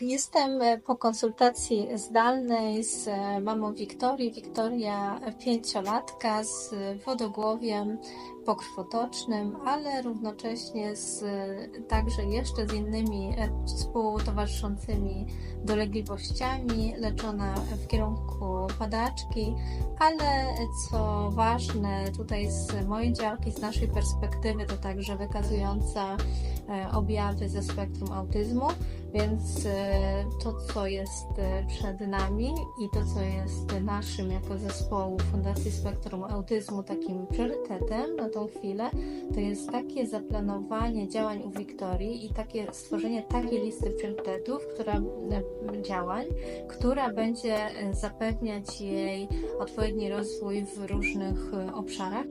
Jestem e, po konsultacji zdalnej z e, mamą Wiktorii. Wiktoria pięciolatka z wodogłowiem pokrwotocznym, ale równocześnie z, e, także jeszcze z innymi współtowarzyszącymi dolegliwościami, leczona w kierunku padaczki, ale co ważne tutaj z mojej działki, z naszej perspektywy, to także wykazująca objawy ze spektrum autyzmu, więc to, co jest e, przed nami i to, co jest naszym jako zespołu Fundacji Spektrum Autyzmu takim priorytetem na tą chwilę, to jest takie zaplanowanie działań u Wiktorii i takie stworzenie takiej listy priorytetów, która, e, działań, która będzie e, zapewniać jej odpowiedni rozwój w różnych obszarach.